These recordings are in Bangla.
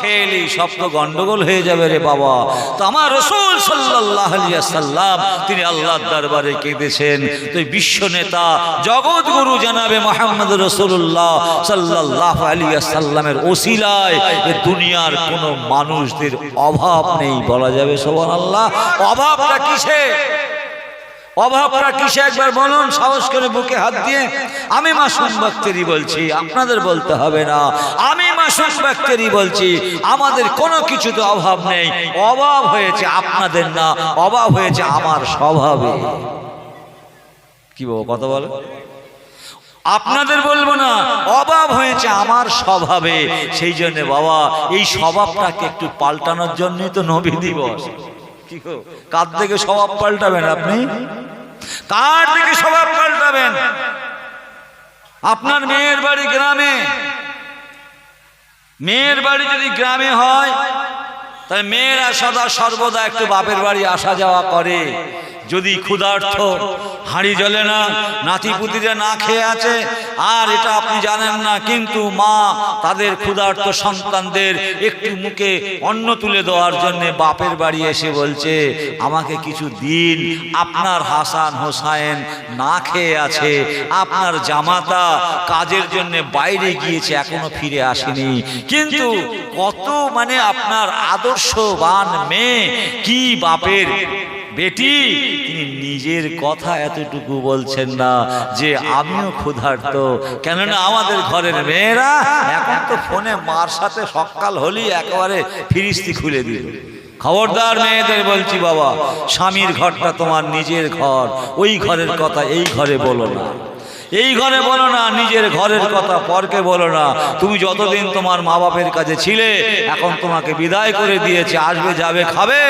খেলি সব তো গন্ডগোল হয়ে যাবে রে বাবা। তো আমার রসুল সাল্লাহ সাল্লাম তিনি আল্লাহর দরবারে কেঁদেছেন। তো বিশ্ব নেতা, জগৎ গুরু জানাবে মোহাম্মদ রসুল্লাহ সাল্লাহ আলিয়া সাল্লামের ওসিলায় দুনিয়ার কোনো মানুষদের অভাব নেই বলা যাবে সোহান আল্লাহ অভাবটা কিসে অভাবটা কিসে একবার বলুন? সাহস করে বুকে হাত দিয়ে। আমি মাসুম ব্যক্তিরই বলছি, আপনাদের বলতে হবে না। আমি মাসুম ব্যক্তিরই বলছি, আমাদের কোনো কিছুতে অভাব নেই। অভাব হয়েছে আপনাদের না, অভাব হয়েছে আমার স্বভাবে। কি বলব কথা বলো। আপনাদের বলব না, অভাব হয়েছে আমার স্বভাবে। সেই জন্য বাবা, এই স্বভাবটাকে একটু পাল্টানোর জন্যই তো নবী দিবস। কার থেকে স্বভাব পাল্টাবেন আপনি? কার থেকে স্বভাব পাল্টাবেন? আপনার মেয়ের বাড়ি গ্রামে। মেয়ের বাড়ি যদি গ্রামে হয় তাহলে মেয়েরা সদা সর্বদা একটু বাপের বাড়ি আসা যাওয়া করে। যদি ক্ষুধার্থ হাঁড়ি জ্বলে না, নাতিপুতিরা না খেয়ে আছে, আর এটা আপনি জানেন না, কিন্তু মা তাদের ক্ষুধার্ত সন্তানদের একটু মুখে অন্ন তুলে দেওয়ার জন্য বাপের বাড়ি এসে বলছে, আমাকে কিছু দিন আপনার হাসান হোসাইন না খেয়ে আছে, আপনার জামাতা কাজের জন্য বাইরে গিয়েছে, এখনও ফিরে আসেনি। কিন্তু কত মানে আপনার আদর্শবান মেয়ে, কি বাপের বেটি? তিনি নিজের কথা এতটুকু বলছেন না যে আমিও ক্ষুধার্ত। কেননা আমাদের ঘরের মেয়েরা এখন তো ফোনে মার সাথে সকাল হলেই একেবারে ফিরিস্তি খুলে দিল। খবরদার মেয়েদের বলছি বাবা, স্বামীর ঘরটা তোমার নিজের ঘর, ওই ঘরের কথা এই ঘরে বলো না। এই ঘরে বলো না, নিজের ঘরের কথা, পরকে বলো না। তুমি যতদিন তোমার মা বাপের কাছে ছিলে, এখন তোমাকে বিদায় করে দিয়েছে, আসবে, যাবে, খাবে।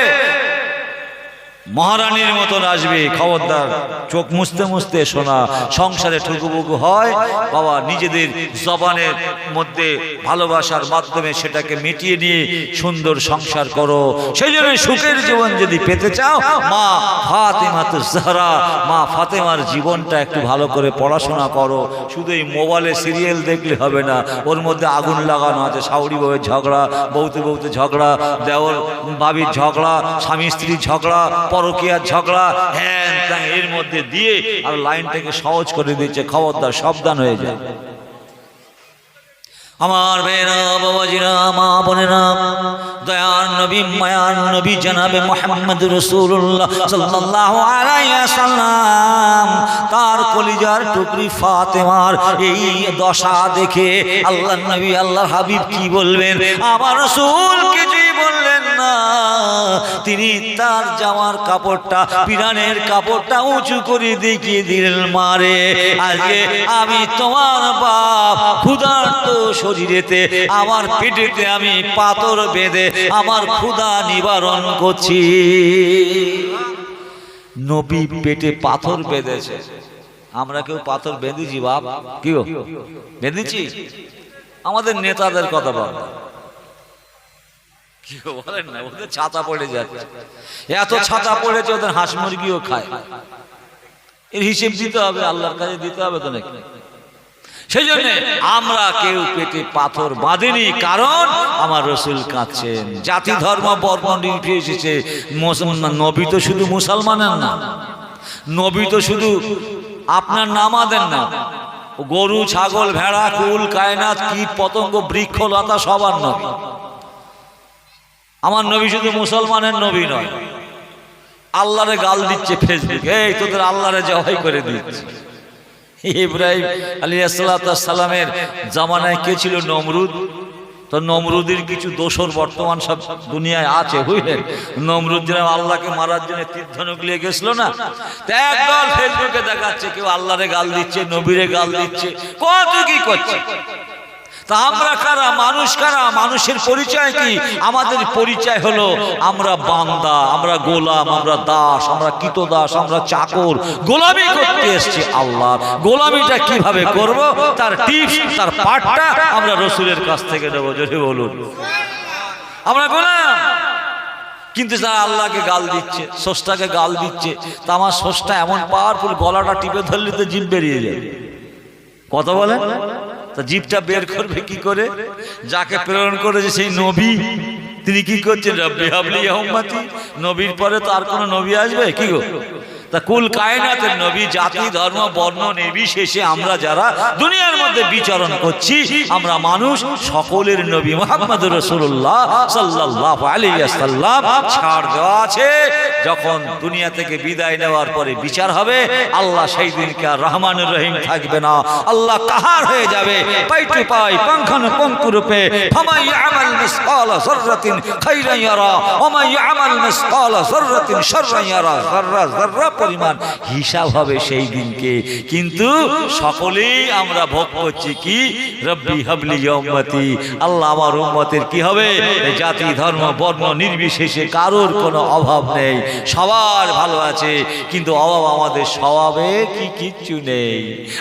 মহারানীর মতন আসবে, খবরদার। চোখ মুছতে মুছতে শোনা সংসারে ঠুকুবুকু হয়, বাবা নিজেদের জবানের মধ্যে ভালোবাসার মাধ্যমে সেটাকে মিটিয়ে নিয়ে সুন্দর সংসার করো। সেই জন্য সুখের জীবন যদি পেতে চাও, মা ফাতেমা তো মা ফাতেমার জীবনটা একটু ভালো করে পড়াশোনা করো। শুধু এই মোবাইলে সিরিয়াল দেখলে হবে না, ওর মধ্যে আগুন লাগানো আছে সাউরি বউয়ের ঝগড়া, বউতে বউতে ঝগড়া, দেওর ভাবির ঝগড়া, স্বামী স্ত্রীর ঝগড়া পরকিয়ার ঝগড়া, হ্যান ত্যান এর মধ্যে দিয়ে আর লাইনটাকে সহজ করে দিচ্ছে, খবরদার সাবধান হয়ে যায়। আমার বেরা বাবাজিরা, মা বোনেরা, দয়ার নবী, মায়ার নবী জানাবে মোহাম্মদ রসুল্লাহ সাল্লাল্লাহু আলাইহি সাল্লাম তার কলিজার টুকরি ফাতেমার এই দশা দেখে আল্লাহ নবী আল্লাহ হাবিব কি বলবেন? আমার রসুল না তিনি তার জামার কাপড়টা, পিরানের কাপড়টা উঁচু করে দেখিয়ে দিলেন মারে আজকে আমি তোমার বাপ, ক্ষুধার্ত শরীরেতে, আমার পেটেতে আমি পাথর বেঁধে আমার ক্ষুধা নিবারণ করছি। নবী পেটে পাথর বেঁধেছে। আমরা কেউ পাথর বেঁধেছি, বাপ? কি গো? বেঁধেছি? আমাদের নেতাদের কথা বল কি বলেন না? ওদের ছাতা পড়ে যাচ্ছে। এত ছাতা পড়েছে ওদের হাঁস মুরগিও খায়। এর হিসেব দিতে হবে আল্লাহর কাছে দিতে হবে তো নাকি সেই জন্য আমরা কেউ পেটে পাথর বাঁধেনি কারণ আমার রসুল কাঁদছেন। জাতি ধর্ম বর্ণ উঠে এসেছে মুসলমান নবী তো শুধু মুসলমানের না নবী তো শুধু আপনার নামাদের না গরু ছাগল ভেড়া কুল কায়নাত কীট পতঙ্গ বৃক্ষ লতা সবার নবী আমার নবী শুধু মুসলমানের নবী নয়। আল্লাহরে গাল দিচ্ছে ফেসবুক এই, তোদের আল্লাহরে জবাই করে দিচ্ছে। ইব্রাহিম আলী সালামের জামানায় কে ছিল নমরুদ? তো নমরুদের কিছু দোষর বর্তমান সব দুনিয়ায় আছে, বুঝলেন? নমরুদ যেন আল্লাহকে মারার জন্য তীর্থনক নিয়ে গেছিল না? একদল ফেসবুকে দেখাচ্ছে, কেউ আল্লাহরে গাল দিচ্ছে, নবীরে গাল দিচ্ছে। কত কি করছে? তা আমরা কারা? মানুষ কারা? মানুষের পরিচয় কি? আমাদের পরিচয় হলো আমরা বান্দা, আমরা গোলাম, আমরা দাস আমরা দাস আমরা চাকর। গোলামি করতে এসছি আল্লাহ। গোলামিটা কীভাবে করব? তার টিপস তার পাঠটা আমরা রসুলের কাছ থেকে নেব। যদি বলুন। আমরা গোলাম। কিন্তু তারা আল্লাহকে গাল দিচ্ছে সোসটাকে গাল দিচ্ছে, তা আমার সোসটা এমন পাওয়ারফুল গলাটা টিপে ধরলে তো জিভ বেরিয়ে যায় কথা বলেন? তা জীবটা বের করবে কি করে? যাকে প্রেরণ করেছে সেই নবী। তিনি কি করছেন? নবীর পরে তো আর কোনো নবী আসবে? কি গো? তা কুল কায়নাতের নবী, জাতি, ধর্ম, বর্ণ, নির্বিশেষে আমরা যারা দুনিয়ার মধ্যে বিচরণ করছি, আমরা মানুষ সকলের নবী মোহাম্মদ রসুল্লাহ সাল্লাহ ছাড় দেওয়া আছে। যখন দুনিয়া থেকে বিদায় নেওয়ার পরে বিচার হবে, আল্লাহ সেই দিনকে আর রহমান রহিম থাকবে না। আল্লাহ কাহার হয়ে যাবে? পাই টু পাই পঙ্খন পঙ্কু রূপে। ফামাই আমাল মিসকাল যাররাতিন খাইরান ইয়ারা। ওমাই আমাল মিসকাল শাররান ইয়ারা। পরিমাণ হিসাব হবে সেই দিনকে। কিন্তু সকলেই আমরা ভোগ করছি কি? রব্বি হাবলি উম্মতি আল্লাহ আমার উম্মতের কি হবে? জাতি, ধর্ম, বর্ণ নির্বিশেষে কারোর কোনো অভাব নেই। সবার ভালো আছে। কিন্তু অভাব আমাদের স্বভাবে কি কিচ্ছু নেই।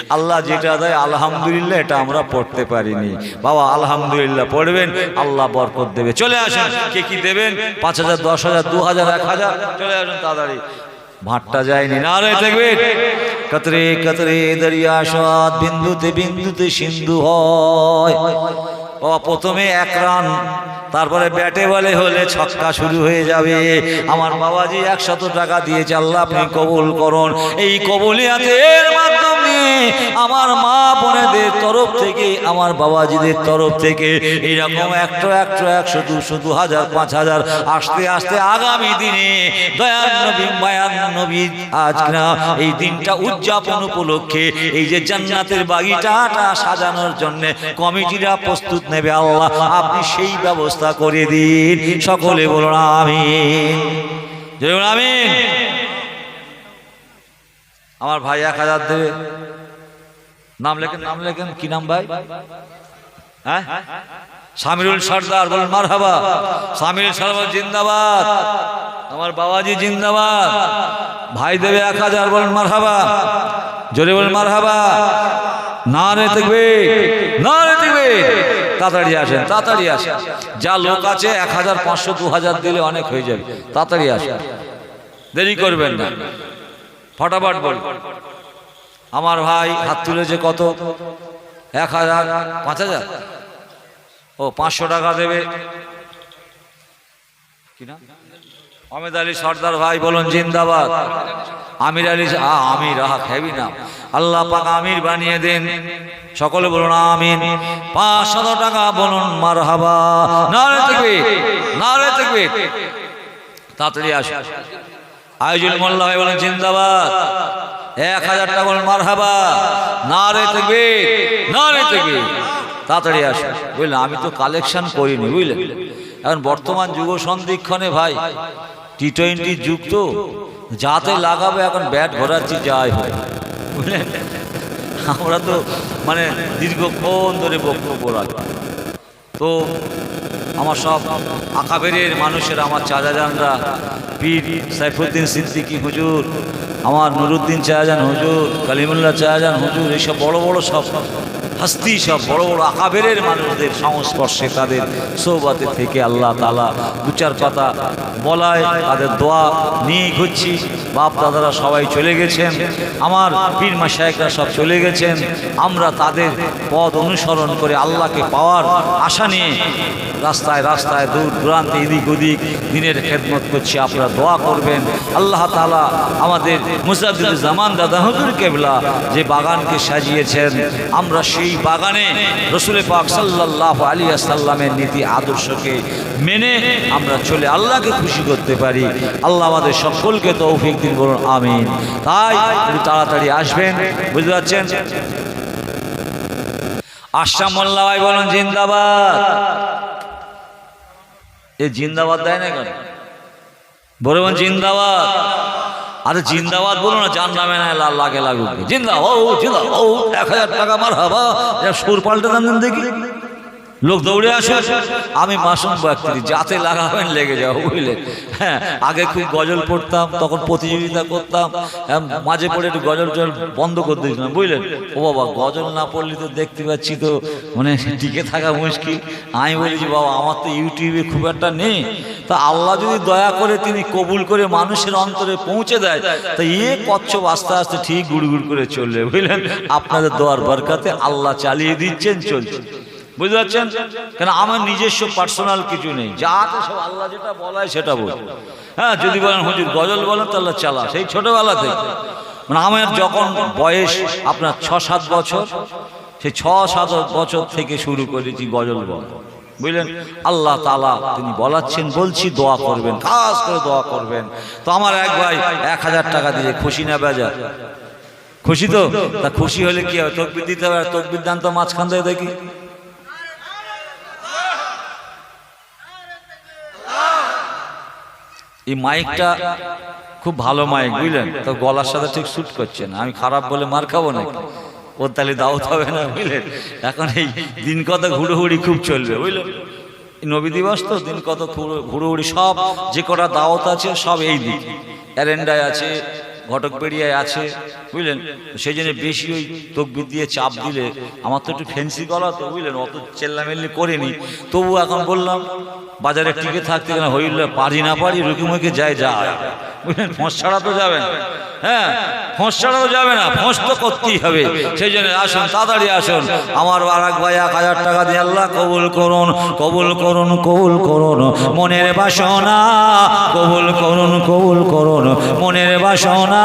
আল্লাহ যেটা দেয়, আলহামদুলিল্লাহ, এটা আমরা পড়তে পারিনি। বাবা, আলহামদুলিল্লাহ পড়বেন, আল্লাহ বরকত দেবে। চলে আসুন, কে কি দেবেন? পাঁচ হাজার, দশ হাজার, দু হাজার, এক হাজার। চলে আসুন তাড়াতাড়ি। ভাটটা যায়নি না। রে দেখবে কতরে কতরে দরিয়া সাদ, বিন্দুতে বিন্দুতে সিন্ধু হয়। ও প্রথমে এক রান তারপরে ব্যাটে বলে হলে ছক্কা শুরু হয়ে যাবে। আমার বাবাজি একশত টাকা দিয়েছে, আল্লাহ আপনি কবুল করুন। এই কবুলিয়াতের মাধ্যমে আমার মা বোনেদের তরফ থেকে, আমার বাবাজিদের তরফ থেকে এইরকম একশো একশো একশো, দুশো, দু হাজার, পাঁচ হাজার আসতে আসতে আগামী দিনে আজ না এই দিনটা উদযাপন উপলক্ষে এই যে জান্নাতের বাগিচাটা সাজানোর জন্য কমিটিরা প্রস্তুত নেবে। আল্লাহ, আপনি সেই ব্যবস্থা করে দিন। সকলে বলুন আমি আমিন। আমার ভাই এক হাজার দেবে। নাম লেখেন নাম লেখেন। কি নাম ভাই? হ্যাঁ? সামিরুল সর্দার, বলুন মার হাবা সামিরুল সর্দার, জিন্দাবাদ। আমার বাবাজি জিন্দাবাদ। ভাই দেবে এক হাজার, বলুন মার হাবা জোরে বলুন মার হাবা না রে, দেখবে। না রে, দেখবে। তাড়াতাড়ি আসেন তাড়াতাড়ি আসেন। যা লোক আছে এক হাজার পাঁচশো দু হাজার দিলে অনেক হয়ে যাবে। তাড়াতাড়ি আসেন। দেরি করবেন না। ফটাফট বল। আমার ভাই হাত তুলেছে কত? এক হাজার পাঁচ হাজার ও, পাঁচশো টাকা দেবে। অমিত আলী সর্দার ভাই বলুন, জিন্দাবাদ। আমির আলী আমির, আহা খেবি না আল্লাহ পাক আমির বানিয়ে দেন। সকলে বলুন আমিন। পাঁচশত টাকা বলুন মার হাবা না রে দেখবে না রে দেখবে তাড়াতাড়ি আসে। আয়োজন মোল্লা ভাই বলেন, জিন্দাবাদ। এক হাজার টাকা বলুন মার হাবা না রে দেখবে না রে দেখবে তাড়াতাড়ি আসে। বুঝলেন, আমি তো কালেকশন করিনি, বুঝলেন? এখন বর্তমান যুব সন্ধিক্ষণে ভাই টি টোয়েন্টি যুগ তো, যাতে লাগাবে, এখন ব্যাট ঘোরাচ্ছি, যাই হয় বুঝলেন? আমরা তো মানে দীর্ঘক্ষণ ধরে বক্তব্য রাখি। তো আমার সব আকাবেরের মানুষের, আমার চাচাজানরা পীর সাইফুদ্দিন সিদ্দিকি হুজুর, আমার নুরুদ্দিন চায়াজান হুজুর, কালিমুল্লাহ চায়াজান হুজুর, এইসব বড় বড় সব হাস্তি সব বড় বড় আকাবেরের মানুষদের সংস্পর্শে তাদের সৌবাতে থেকে আল্লাহ তালা দু চার পাতা বলায় তাদের দোয়া নিয়ে ঘুরছি। বাপ দাদারা সবাই চলে গেছেন, আমার পীর মাসায়করা সব চলে গেছেন। আমরা তাদের পথ অনুসরণ করে আল্লাহকে পাওয়ার আশা নিয়ে রাস্তায় রাস্তায় দূর দূরান্তে এদিক ওদিক দিনের খেদমত করছি। আপনারা দোয়া করবেন। আল্লাহ তালা আমাদের মুসাদুল জামান দাদা হুজুর কেবলা যে বাগানকে সাজিয়েছেন, আমরা সেই বাগানে রসুলে পাক সাল্লাহ আলী আসাল্লামের নীতি আদর্শকে মেনে আমরা চলে আল্লাহকে খুশি করতে পারি। আল্লাহ আমাদের সকলকে তৌফিক দিন বলুন, আমিন। তাই তাড়াতাড়ি আসবেন, বুঝতে পারছেন? আশাম মোল্লা ভাই বলুন, জিন্দাবাদ। এ জিন্দাবাদ দেয় না কেন? বলে বলুন, জিন্দাবাদ। আরে জিন্দাবাদ বলো না, যার নামে না লাল লাগে লাগুক। জিন্দা, ও জিন্দা, ও, এক হাজার টাকা মার হাবা সুর পাল্টে দাম দেখি। লোক দৌড়ে আসে আমি মাসুম ব্যক্তি যাতে লাগাবেন লেগে যাও বুঝলেন হ্যাঁ আগে খুব গজল পড়তাম তখন প্রতিযোগিতা করতাম হ্যাঁ, মাঝে পড়ে একটু গজল টজল বন্ধ করে দিয়েছিলাম বুঝলেন ও বাবা গজল না পড়লে তো দেখতে পাচ্ছি তো মানে টিকে থাকা মুশকিল। আমি বলেছি বাবা আমার তো ইউটিউবে খুব একটা নেই। তা আল্লাহ যদি দয়া করে তিনি কবুল করে মানুষের অন্তরে পৌঁছে দেয় তা ইয়ে কচ্ছপ আস্তে আস্তে ঠিক গুড়গুড় করে চললে বুঝলেন? আপনাদের দোয়ার বরকাতে আল্লাহ চালিয়ে দিচ্ছেন চলছে। বুঝতে পারছেন? কেন আমার নিজস্ব পার্সোনাল কিছু নেই। যা আছে সব আল্লাহ যেটা বলায় সেটা বল হ্যাঁ যদি বলেন, হুজুর, গজল বলেন, তাহলে চালা। সেই ছোটবেলা থেকে। মানে আমার যখন বয়স আপনার ছ সাত বছর, সেই ছ সাত বছর থেকে শুরু করেছি গজল বল। বুঝলেন? আল্লাহ তালা তিনি বলাচ্ছেন, বলছি, দোয়া করবেন, খাস করে দোয়া করবেন। তো আমার এক ভাই এক হাজার টাকা দিয়ে খুশি না বেজার? খুশি তো? তা খুশি হলে কি হবে? তকবির দিতে হবে তকবির দান তো মাঝখান থেকে দেখি। এই মাইকটা খুব ভালো মাইক, বুঝলেন? তো গলার সাথে ঠিক শ্যুট করছে না। আমি খারাপ বলে মার খাব না ওর তাহলে দাওয়াত হবে না, বুঝলেন? এখন এই দিন কত ঘুরোঘুরি খুব চলবে, বুঝলেন? নবী দিবস তো দিন কত ঘুরোঘুরি সব যে কটা দাওয়াত আছে সব এই দিক অ্যারেন্ডায় আছে ঘটক বেরিয়ায় আছে, বুঝলেন? সেই জন্য বেশি ওই তকবির দিয়ে চাপ দিলে, আমার তো একটু ফ্যান্সি গলা তো, বুঝলেন? অত চেল্লামেল্লি করেনি। তবু এখন বললাম, বাজারে টিকে থাকতে কেন হইলে পারি না পারি রুকি মুখে যায় যায় বুঝলেন? ফোঁস ছাড়া তো যাবে না। হ্যাঁ ফোঁস ছাড়াও যাবে না। ফোঁস তো করতেই হবে। সেই জন্য আসুন, তাড়াতাড়ি আসুন। আমার আর এক ভাই এক হাজার টাকা দিয়ে আল্লাহ কবুল করুন কবুল করুন কবুল করুন। মনের বাসনা, কবুল করুন কবুল করুন। মনের বাসনা,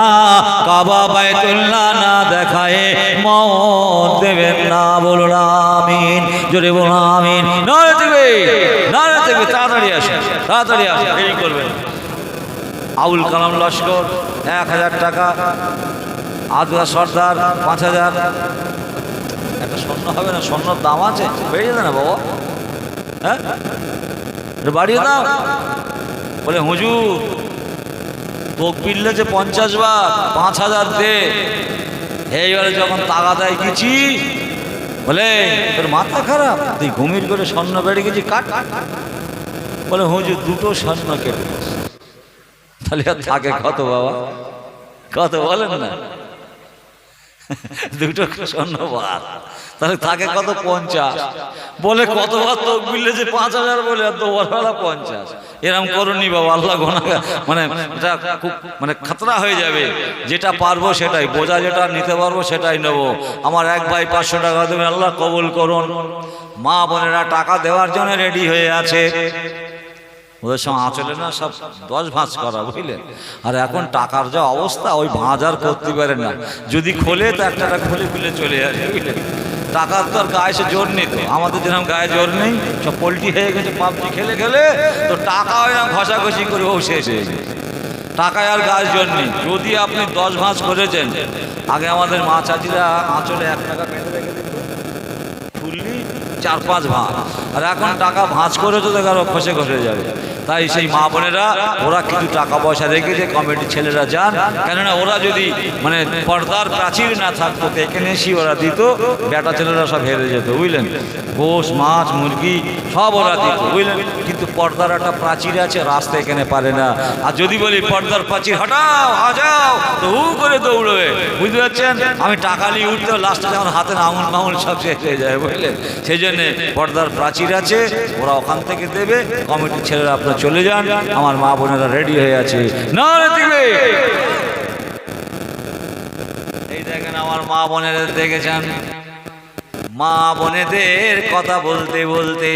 কাবা বাইতুল্লাহ না দেখায় মত দেবেন না। বলুন আমিন জোরে বলুন আমিন। নারে দেবে নারে দেবে, তাড়াতাড়ি আসুন তাড়াতাড়ি আসুন। দেরি করবেন। আউল কালাম লস্কর, এক হাজার টাকা। আদুয়া সর্দার, পাঁচ হাজার। একটা স্বর্ণ হবে না? স্বর্ণর দাম আছে? বেড়ে যাবে না বাবা? হ্যাঁ? বাড়িয়ে দাও বলে, হুজুর, তোক পিললে যে পঞ্চাশ বার, পাঁচ হাজার দে। এইবারে যখন তাগা দেয় কিছু বলে, তোর মাথা খারাপ? তুই ঘুমির করে স্বর্ণ বেড়ে গেছি, কাট। বলে, হুজুর, দুটো স্বর্ণ কেটে। তাহলে আর থাকে কত বাবা? কত বলেন না? দুটো বার। তাহলে থাকে কত পঞ্চাশ? বলে কতবার তো মিললে যে পাঁচ হাজার বলে আর দুবার বেলা পঞ্চাশ? এরম করুনি বাবা, আল্লাহ গোনা মানে এটা খুব মানে খাতরা হয়ে যাবে। যেটা পারব সেটাই, বোঝা যেটা, নিতে পারব সেটাই নেব। আমার এক ভাই পাঁচশো টাকা দেবে আল্লাহ কবুল করুন। মা বোনেরা টাকা দেওয়ার জন্য রেডি হয়ে আছে। ওদের সঙ্গে আঁচলে না সব দশ ভাঁজ করা বুঝলেন আর এখন টাকার যা অবস্থা, ওই ভাঁজ আর করতে পারে না। যদি খোলে, তো একটা খুলে খুলে চলে আসে বুঝলেন টাকার তো আর গায়ে সে জোর নেই তো। আমাদের যেরকম গায়ে জোর নেই, সব পোলট্রি হয়ে গেছে, পাবজি খেলে খেলে, তো টাকা ওই ঘষাঘষি করে ও শেষ হয়ে গেছে টাকায় আর গাছ নেই। যদি আপনি দশ ভাঁজ করেছেন, আগে আমাদের মা চাচিরা আঁচলে এক টাকা বেঁধে রেখে দিত খুললি চার পাঁচ ভাঁজ আর এখন টাকা ভাঁজ করে তো দেখার খসে খসে যাবে। তাই সেই মা বোনেরা, ওরা কিছু টাকা পয়সা রেখে যে কমিটির ছেলেরা যান। কেননা ওরা যদি মানে পর্দার প্রাচীর না থাকতো, এখানে এসে ওরা দিত, বেটা ছেলেরা সব হেরে যেত, বুঝলেন? গোশ, মাছ, মুরগি সব ওরা দিত, বুঝলেন? কিন্তু পর্দার একটা প্রাচীর আছে, রাস্তা এখানে পারে না। আর যদি বলি পর্দার প্রাচীর, হটাও হাজাও তো হু করে দৌড়বে। বুঝতে পারছেন? আমি টাকা নিয়ে উঠতে লাস্টে যখন হাতে আঙুল মাঙুল সব শেষ হয়ে যায় বুঝলেন সেই জন্যে পর্দার প্রাচীর আছে, ওরা ওখান থেকে দেবে, কমিটির ছেলেরা আপনারা চলে যান, আমার মা বোনেরা রেডি হয়ে আছে। না দিবে এই দেখেন আমার মা বোনেরা দেখেছেন? মা বোনেদের কথা বলতে বলতে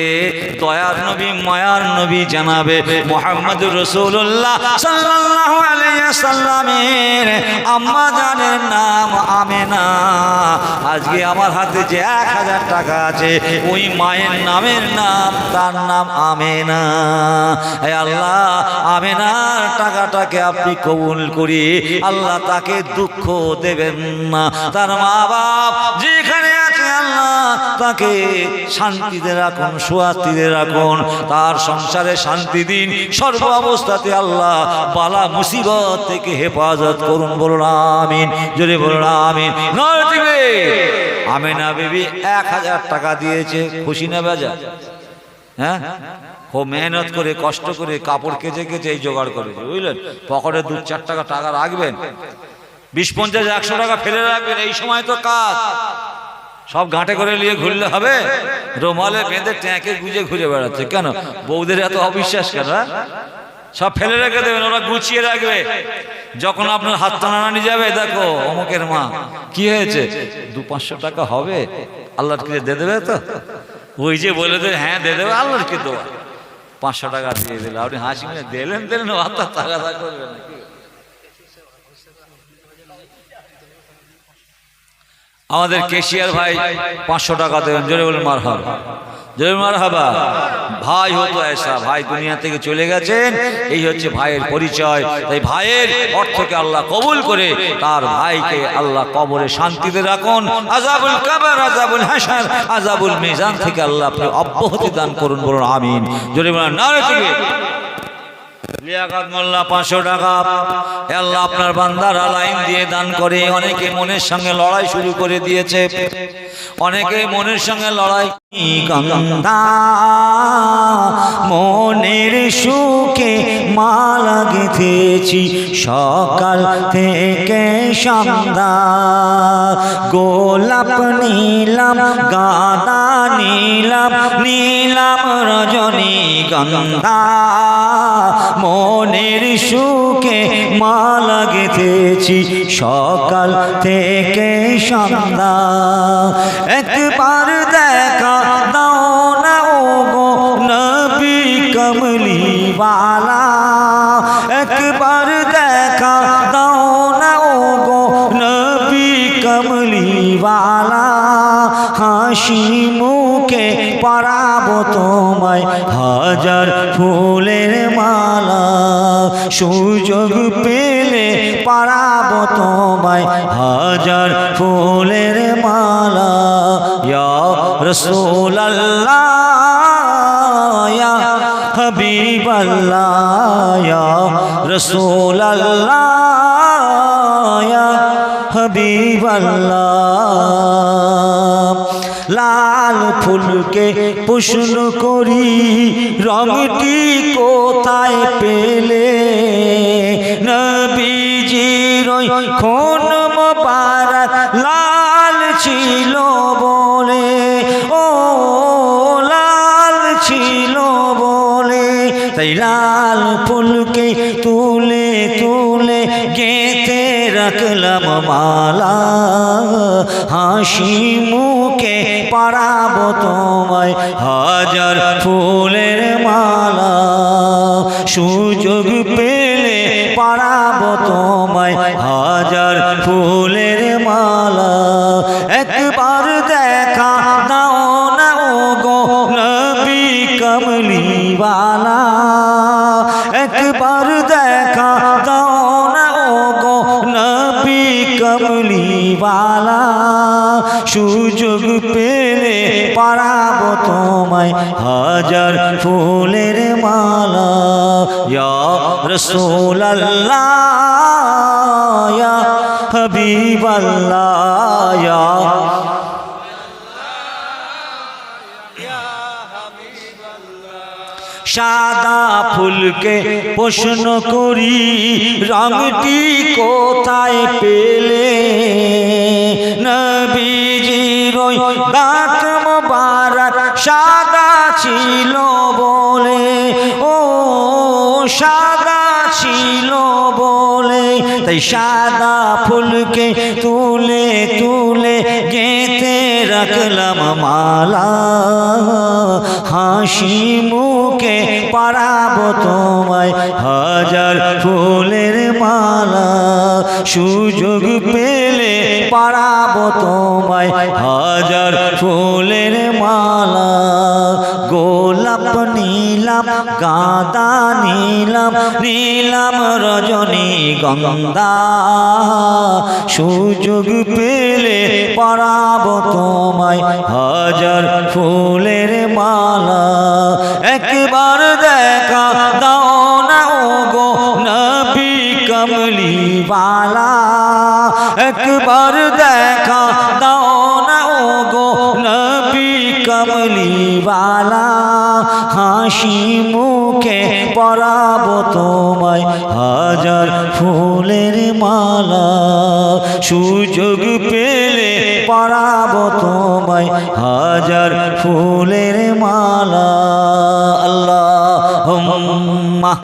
দয়ার নবী, মায়ার নবী জানাবে মোহাম্মদ রসুল্লাহ আলাইহি সাল্লামের আম্মা জানের নাম আমেনা। আজকে আমার হাতে যে এক হাজার টাকা আছে, ওই মায়ের নামের নাম, তার নাম আমেনা। হে আল্লাহ, আমেনার টাকাটাকে আপনি কবুল করি, আল্লাহ তাকে দুঃখ দেবেন না। তার মা বাপ যেখানে তাকে শান্তিতে রাখুন, সুয়াতিতে রাখুন। তার সংসারে শান্তি দিন, সর্ব অবস্থাতে আল্লাহ বালা মুসিবত থেকে হেফাজত করুন, বলুন আমিন, জোরে বলুন আমিন। দিবে। আমিনা বেবি এক হাজার টাকা দিয়েছে, খুশি না বেজা হ্যাঁ? খুব মেহনত করে, কষ্ট করে কাপড় কেচে কেচে এই জোগাড় করেছে, বুঝলেন? পকেটে দু চার টাকা টাকা রাখবেন, বিশ পঞ্চাশ, একশো টাকা ফেলে রাখবেন, এই সময় তো কাজ। সব ঘাটে করে নিয়ে ঘুরলে হবে? রোমালে বেঁধে ট্যাঁকে গুজে ঘুরে বেড়াচ্ছে। কেন? বৌদের এত অবিশ্বাস কেন হ্যাঁ? সব ফেলে রেখে দেবেন, ওরা গুছিয়ে রাখবে। যখন আপনার হাত টানানি যাবে, দেখো, অমুকের মা, কি হয়েছে? দু পাঁচশো টাকা হবে, আল্লাহর কি দিয়ে দেবে তো? ওই যে বলে দেবে হ্যাঁ দিয়ে দেবে, আল্লাহর কি দেওয়া। পাঁচশো টাকা দিয়ে দিলে। আপনি হাসি মিলে দিলেন দিলেন হাতটা টাকা তা করবে না আমাদের কেশিয়ার ভাই পাঁচশো টাকা দেবেন। জোরে বলেন মার হাবা জোরে মার হাবা ভাই হতো এসা ভাই দুনিয়া থেকে চলে গেছেন। এই হচ্ছে ভাইয়ের পরিচয়। তাই ভাইয়ের অর্থকে আল্লাহ কবুল করে তার ভাইকে আল্লাহ কবরে শান্তিতে রাখুন। আজাবুল কাবার আজাবুল হাসান আজাবুল মিজান থেকে আল্লাহ আপনি অব্যাহতি দান করুন বলুন আমিন। জোরে বলেন না থেকে লিয়াকাত মোল্লা পাঁচশো টাকা। আল্লাহ আপনার বান্দারা লাইন দিয়ে দান করে, অনেকে মনের সঙ্গে লড়াই শুরু করে দিয়েছে। অনেকে মনের সঙ্গে লড়াই গঙ্গা মনের সুখে মালা গেঁথেছি সকাল থেকে সন্ধ্যা। গোলাপ নীলাম, গাদা নীলাম নীলাম রজনী গঙ্গা মনের সুখে মালা গেঁথেছি সকাল থেকে সন্ধ্যা। একবার দেখা দাও না ও গো নবী কমলিওয়ালা। হাসি মুখে পরাবো তোমায়। হাজার ফুলের মালা সুযোগ পেলে পারাবো তোমায়। হাজার ফুলের মালা, ইয়া রসুল্লাহ ইয়া হাবিবাল্লাহ, ইয়া লাল ফুলকে প্রশ্ন করি রংটি কোথায় পেলে? নবীজির খুন মোবারক লাল ছিল বলে, ও লাল ছিল বলে। তাই লাল ফুলকে তুলে তুলে গেতে রাখলাম মালা। হাসি মুখে পারাবো তোমায়। হাজার ফুলের মালা। সুযোগ পেলে পারাবো তোমায়। হাজার ফুলের কমলিওয়ালা সুযোগ পেলে পারাব তোমায় হাজার ফুলের মালা। ইয়া রসুল্লাহ সাদা ফুলকে প্রশ্ন করি রঙটি কোথায় পেলে? নবীজির ওই গাত সাদা ছিল বলে, ও সাদা ছিল তাই সাদা ফুলকে তুলে তুলে গেতে রাখলাম মালা। হাসি মুখে পারাবো তোমায় হাজার ফুলের মালা। সুযোগ পেলে পারাবো তোমায় হাজার ফুলের নীলাম, গাঁদা নীলাম নীলাম রজনী গঙ্গা সুযোগ পেলে পরাব তোমায় হাজার ফুলের মালা। একবার দেখা দাও না গো নবী বালা একবার দেখা দাও না গো নবী বালা হাসি মুখে পরাব তোমায় হাজার ফুলের মালা। সুযোগ পেলে পরাব তোমায় হাজার ফুলের মালা। আল্লাহ